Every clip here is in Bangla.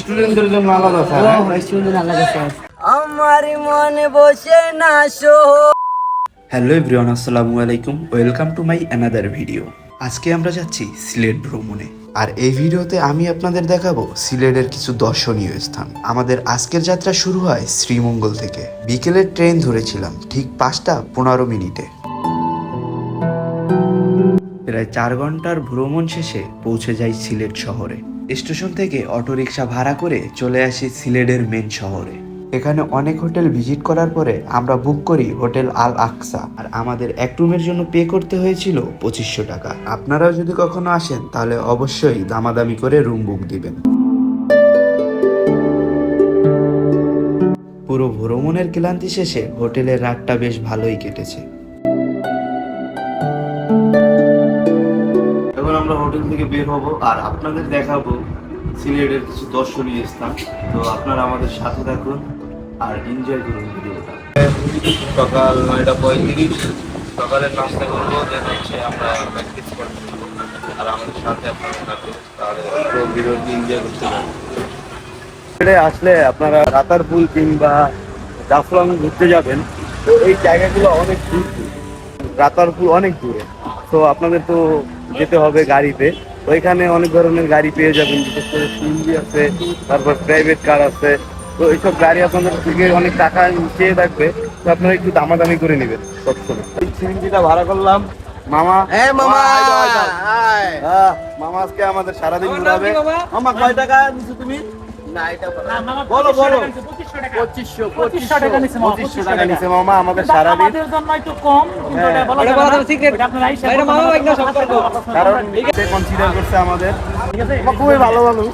স্টুডেন্টদের জন্য আলাদা স্যার স্টুডেন্টদের আলাদা স্যার। আমার মনে বসে না সো হ্যালো এভরিওয়ান আসসালামু আলাইকুম। Welcome to my another video আজকে আমরা যাচ্ছি সিলেট ভ্রমণে। আর এই ভিডিওতে আমি আপনাদের দেখাবো সিলেটের কিছু দর্শনীয় স্থান। আমাদের আজকের যাত্রা শুরু হয় শ্রীমঙ্গল থেকে। বিকেলের ট্রেন ধরেছিলাম ঠিক পাঁচটা পনেরো মিনিটে। প্রায় চার ঘণ্টার ভ্রমণ শেষে পৌঁছে যাই সিলেট শহরে। স্টেশন থেকে অটোরিকশা ভাড়া করে চলে আসি সিলেটের মেন শহরে। এখানে অনেক হোটেল ভিজিট করার পরে আমরা বুক করি হোটেল আল আকসা। আর আমাদের এক রুমের জন্য পে করতে হয়েছিল পঁচিশশো টাকা। আপনারাও যদি কখনো আসেন, তাহলে অবশ্যই দামাদামি করে রুম বুক দিবেন। পুরো ভ্রমণের ক্লান্তি শেষে হোটেলের রাতটা বেশ ভালোই কেটেছে। হোটেল থেকে বের হব আর আপনাদের দেখাবো সিলেটের কিছু দর্শনীয় স্থান। তো আপনারা আমাদের সাথে থাকুন আর এনজয় করুন ভিডিওটা। সকাল নয়টা পঁয়ত্রিশ। সকালের নাস্তা করব দেন হচ্ছে আমরা প্র্যাকটিস আর আমাদের সাথে আপনারা থাকুন, তাহলে এনজয় করতে পারবেন। আসলে আপনারা রাতারপুল কিংবা জাফলং ঘুরতে যাবেন। তো এই জায়গাগুলো অনেক দূর। রাতারপুল অনেক দূরে। তো আপনাদের তো যেতে হবে গাড়িতে। ওইখানে অনেক ধরনের গাড়ি পেয়ে যাবেন বিশেষ করে সিএনজি আছে তারপর প্রাইভেট কার আছে। তো এইসব গাড়ি আপনাদের থেকে অনেক টাকা চেয়ে থাকবে তো আপনারা একটু দামাদামি করে নেবেন সবসময়। এই সিএনজিটা ভাড়া করলাম। মামা হ্যাঁ মামা! মামা আজকে আমাদের সারাদিন ঘুরাবে। মামা কয় টাকা নিছো তুমি? বলো। বলো পঁচিশশো পঁচিশশো টাকা। নিছে পঁচিশশো টাকা নিছে মামা আমাদের সারাদিন আমাদের জন্য একটু কম হ্যাঁ। এটা এটা না। এটা এটা। কারণ কনসিডার করছে আমাদের। খুবই ভালো মানুষ।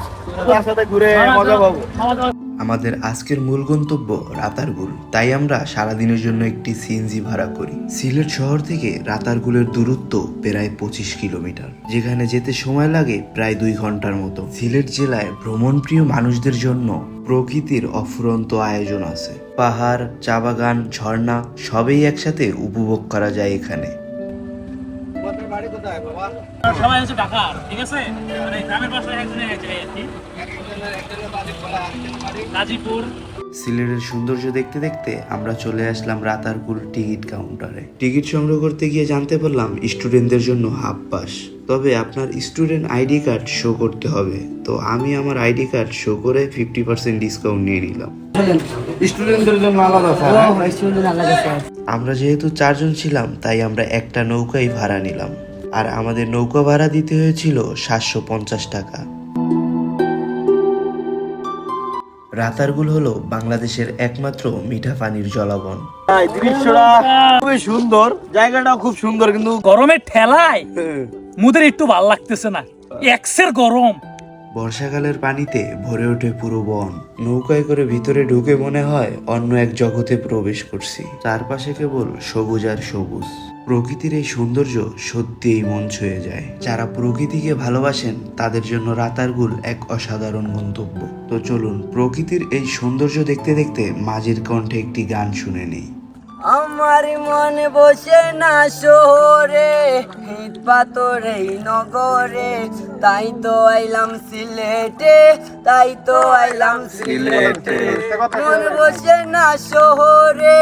তার সাথে ঘুরে মজা পাবো। আমাদের আমাদের আজকের মূল গন্তব্য রাতারগুল। তাই আমরা সারাদিনের জন্য একটি সিএনজি ভাড়া করি। সিলেট শহর থেকে রাতারগুলের দূরত্ব প্রায় পঁচিশ কিলোমিটার যেখানে যেতে সময় লাগে প্রায় দুই ঘণ্টার মতো। সিলেট জেলায় ভ্রমণপ্রিয় মানুষদের জন্য প্রকৃতির অফুরন্ত আয়োজন আছে। পাহাড় চা বাগান ঝর্ণা সবই একসাথে উপভোগ করা যায় এখানে। সবাই হচ্ছে ঢাকার ঠিক আছে? মানে গ্রামের বাসায় একজনে এক জায়গায় আর কি। গাজীপুর। সিলেটের সৌন্দর্য দেখতে দেখতে আমরা চলে আসলাম রাতারপুল টিকিট কাউন্টারে। টিকিট সংগ্রহ করতে গিয়ে জানতে পারলাম স্টুডেন্টদের জন্য হাফ পাস। তবে আপনার স্টুডেন্ট আইডি কার্ড শো করতে হবে। তো আমি আমার আইডি কার্ড শো করে ফিফটি পার্সেন্ট ডিসকাউন্ট নিয়ে নিলাম। স্টুডেন্টদের জন্য আলাদা আমরা যেহেতু চারজন ছিলাম তাই আমরা একটা নৌকাই ভাড়া নিলাম। আর আমাদের নৌকা ভাড়া দিতে হয়েছিল সাতশো পঞ্চাশ টাকা। রাতারগুল হলো বাংলাদেশের একমাত্র মিঠা পানির জলাবন। দৃশ্যটা খুবই সুন্দর জায়গাটাও খুব সুন্দর কিন্তু গরমের ঠেলায় মুদের একটু ভালো লাগতেছে না। এক্সের গরম। বর্ষাকালের পানিতে ভরে ওঠে পুরো বন। নৌকায় করে ভিতরে ঢুকে মনে হয় অন্য এক জগতে প্রবেশ করছি। চারপাশে কেবল সবুজ আর সবুজ। প্রকৃতির এই সৌন্দর্য সত্যিই মন ছুঁয়ে যায়। যারা প্রকৃতিকে ভালোবাসেন তাদের জন্য রাতারগুল এক অসাধারণ গন্তব্য। তো চলুন প্রকৃতির এই সৌন্দর্য দেখতে দেখতে মাঝির কণ্ঠে একটি গান শুনে নেই। আমার মনে বসে না শহরে হিট পাথর এই নগরে তাই তো আইলাম সিলেটে তাই তো আইলাম সিলেটে। মন বসে না শহরে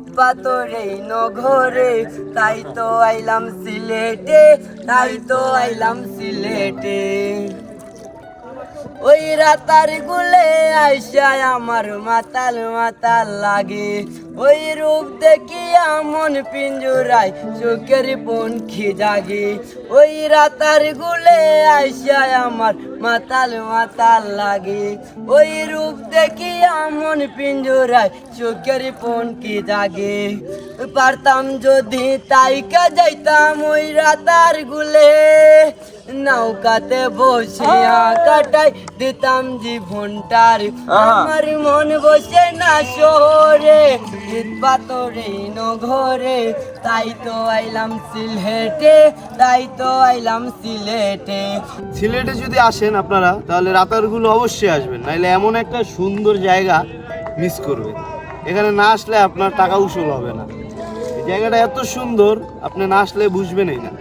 ইট পাথর এই নগরে, তাই তো আইলাম সিলেটে, তাই তো আইলাম সিলেটে। ওই রাতার গুলে আইসায় আমার মাতাল মাতাল লাগে। ওই রূপ দেখি মন পিঞ্জুরাই চোখের পঙ্খি জাগে। ওই রাতার গুলে আইসায় আমার মাতাল মাতাল লাগে। ওই রূপ দেখি মন পিঞ্জুরাই চোখের পঙ্খি জাগে। পারতাম যদি তাইকা যাইতাম ওই রাতার গুলে। নৌকাতে বসে কাটাই দিতাম জীবনটার। আমার মন বসে না শহরে। নঘরে তাই তো আইলাম সিলেটে, তাই তো আইলাম সিলেটে। সিলেটে যদি আসেন আপনারা, তাহলে রাতারগুলো অবশ্যই আসবেন, নাইলে এমন একটা সুন্দর জায়গা মিস করবে এখানে না আসলে আপনার টাকা উসুল হবে না। জায়গাটা এত সুন্দর, আপনি না আসলে বুঝবেনই না।